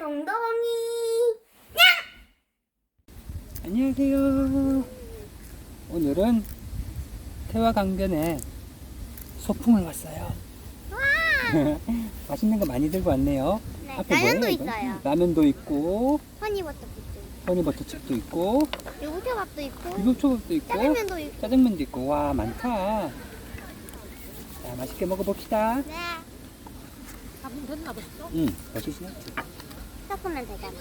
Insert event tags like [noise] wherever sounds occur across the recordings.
동동이. 안녕하세요. 오늘은 태화 강변에 소풍을 왔어요. [laughs] 맛있는 거 많이 들고 왔네요. 네, 앞에 라면도 뭐예요? 있어요. 라면도 있고, 허니버터 있고. 허니버터칩도 있고, 요구초밥도 있고. 비빔초밥도 있고, 짜장면도 있고. 짜장면도 있고, 와 많다. 자, 맛있게 먹어봅시다. 네. 밥은 됐나 벌써? 응, 맛있지? 섞으면 되잖아.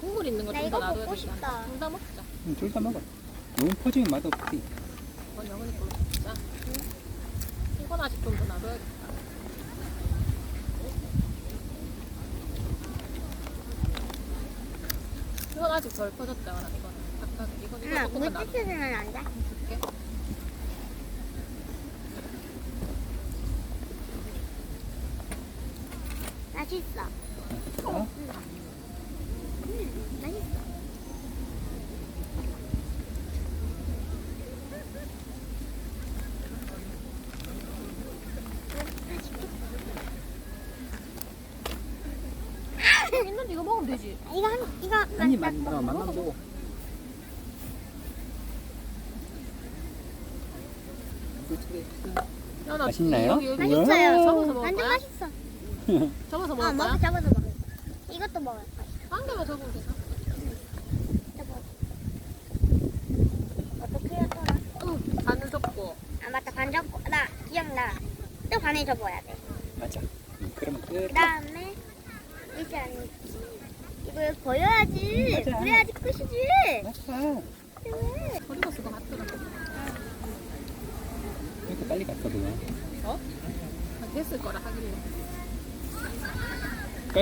국물 있는 나 거좀 이거 더 놔둬야 먹고 싶다. 둘다 먹자. 응, 둘다 먹어. 너무 퍼지면 맛 없지. 이건 영원히 걸로 먹자. 이건 아직 좀 더 놔둬야겠다. 이건 아직 덜 퍼졌다. 이건 아까 이건 이거 엄마, 조금만 놔둬. 물티슈는 안 돼? 줄게. 맛있어. 어? 음, 맛있어. 있는데 이거 먹으면 되지. 이거 한, 이거 한입 딱 만, 어, 만만 보고. 맛있나요? 여기 여기 우와. 맛있어요. 먹을 완전? 맛있어. [laughs] 접어서 어, 먹을 거야? 먹어, 잡아서 먹어. 이것도 먹을 거야. 한 개만 접으면 되나? 잡아. 어떻게 해야 되나? 응. 반을 접고. 아, 맞다. 반 접고. 나, 기억나. 또 반을 접어야 돼. 맞아. 응, 그러면 끝. 그 다음에, 이제. 이걸 보여야지. 맞아. 그래야지 끝이지. 맞아. 왜? 버리고 쓰고 같더라. 이렇게 빨리 갔거든요. 어? 아, 됐을 거라 하길래.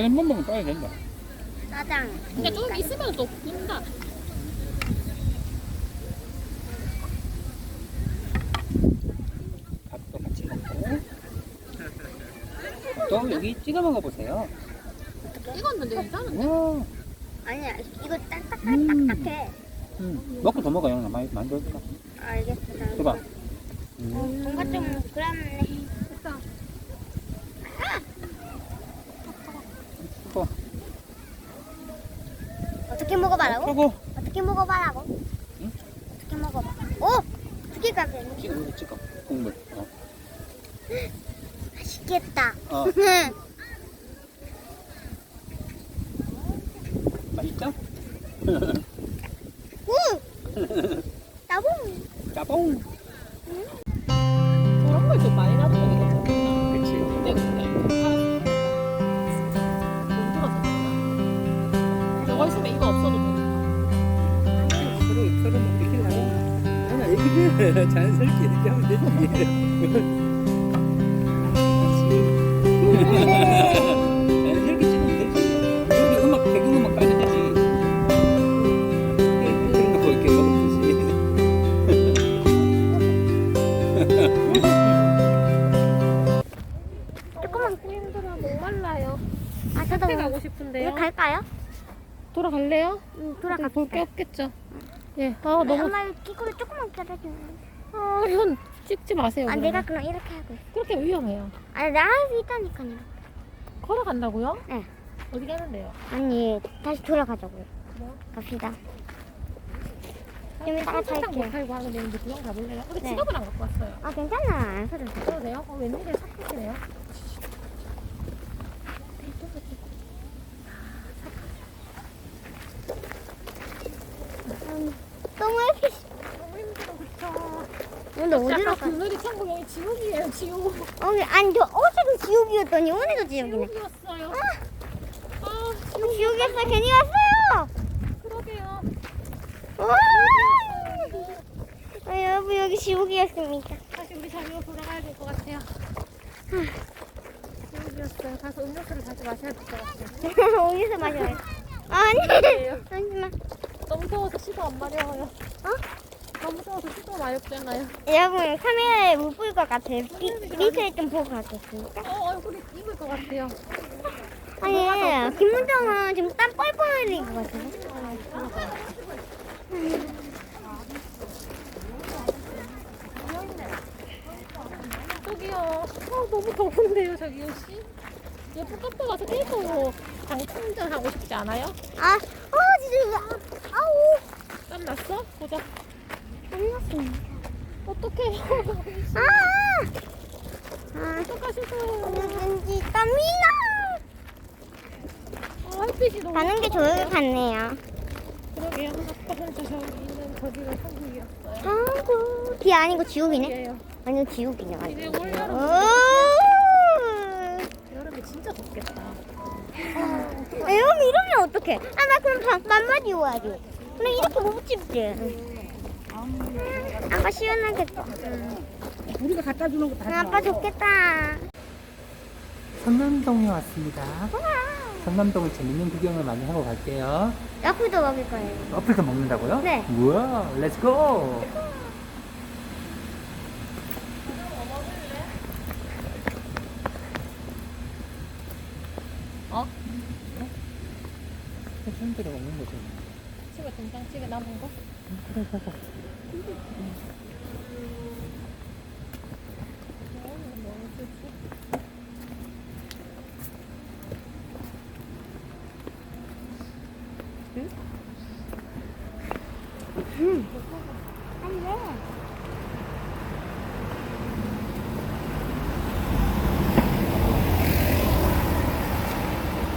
한번 먹으면 빨리 된다. 짜장. 근데 좀 있으면 또 푼다. 밥도 같이 먹고. 또 여기 찍어 먹어보세요. 익었는데 괜찮은데? 와. 아니야, 이거 딱딱해, 음. 딱딱해. 음. 먹고 더 먹어요. 나 많이 만들까? 알겠어. 나 줘봐. 어, 음. 뭔가 좀 그렇네. 일단 또 어떻게 먹어봐라고? 하고 어떻게 먹어봐라고? 응? 어떻게 먹어봐? 오! 두 개가 되네. 찍어 찍어 국물. 어. 맛있겠다. 어. [laughs] 맛있죠? [laughs] 자연스럽게 이렇게 하면 되지. 자연스럽게 찍으면 되지. 여기 음악 배경 음악 깔면 되지. 그런 거 이렇게 먹으면 되지. 조금만 힘들어 목말라요. 아, 저도 카페 뭐- 가고 이제 싶은데요. 갈까요? 돌아갈래요? 응, 돌아갈 돌아갈게요. 게 없겠죠. 예. 아 너무 엄마 끼구를 조금만 잘라줘. 아 이건 찍지 마세요. 아, 그러면. 내가 그냥 이렇게 하고 있어. 그렇게 위험해요. 아니, 나 할 수 있다니까요. 걸어간다고요? 네. 어디 가는데요? 아니, 다시 돌아가자고요. 뭐? 갑시다. 좀 이따가 탈게요. 못 타고 하는 데인데 그냥 가볼래요? 근데 네. 지갑을 안 갖고 왔어요. 아, 괜찮아. 안 사도 돼. 돼요? 어, 웬일이야 착하시네요. 음, 너무 이렇게. 너무 힘들어 그쵸? 근데 어디로 가? 그늘이 천국 여기 지옥이에요 지옥. 어, 아니, 저 어제도 지옥이었더니 오늘도 지옥이네. 지옥이었어요. 아 어, 지옥이었어. 괜히 왔어요. 그러게요. 와! 아, 여러분 여기 지옥이었습니다. 다시 우리 자리로 돌아가야 될 것 같아요. 지옥이었어요. 가서 음료수를 다시 마셔야 될 것 같아요. [laughs] 어디서 마셔요? 아니, 잠시만. 너무 더워서 시도 안 마려워요. 어? 너무 더워서 시도 마렵잖아요. 여러분 카메라에 못 볼 것 같아요. 비, 밑에 좀 보고 가겠습니다. 어 얼굴이 익을 것 같아요. 아니, 김문정은 지금 땀 뻘뻘 흘린 것 같아요. 저기요. 아, 너무 더운데요, 저기 혹시? 예쁜 카페 가서 계속 방충전 하고 싶지 않아요? 아, 어, 진짜, 아우, 땀 났어? 보자. 끝났습니다. 어떡해. [laughs] 아, 아, 어떡하시고. 왠지 땀이 나. 아, 햇빛이 너무. 가는 게 좋을 것 같네요. 그러게요. 저기 있는 저기가 천국이었어요. 아이고, 비 아니고 지옥이네. 이게요. 아니요, 지옥이네. 이제 올여름. 오. 여름에 진짜 덥겠다. 아, 이러면 이러면 어떡해? 아, 나 그럼 반, 반바지 입어야지. 근데 이렇게 못 집지. 아빠 시원하겠다. 우리가 갖다 주는 거다 아, 아빠 좋겠다. 선남동에 왔습니다. 선남동을 재밌는 구경을 많이 하고 갈게요. 야쿠도 먹을 거예요. 어플도 먹는다고요? 네. 우와, 렛츠고! 어? 해준대로 먹는 거죠. 집에 된장 찌개 남은 거? 그래, 그래. 안 돼.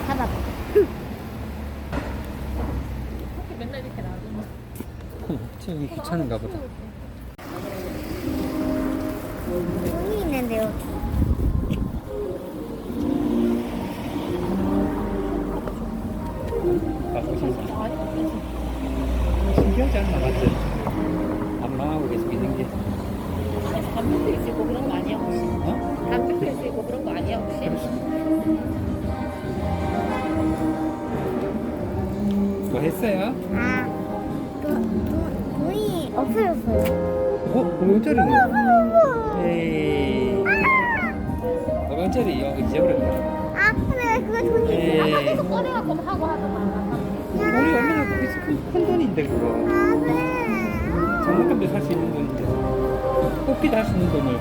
봐봐. 그렇게 맨날 이렇게 채영이 귀찮은가 보다. 돈이 있는데요. 먹겠지. 신기하지 않나, 맞지? 안 망하고 계속 있는 게. 담배 필수 있고 그런 거 아니야, 혹시? 어? 담배 필수 있고 그런 거 아니야, 혹시? 수. 뭐 했어요? 아, 돈, 돈, 돈이 없어졌어요. 어? 500원짜리네. 어머, 에이. 500원짜리 이거 잊어버렸다. 아, 근데 그거 돈이 있어. 에이. 계속 꺼내갖고 하고 하더만. 우리 얼마나 그게 큰, 큰 돈인데, 그거. 아, 그래. 장난감도 살 수 있는 돈인데. 뽑기도 할 수 있는 돈을. 이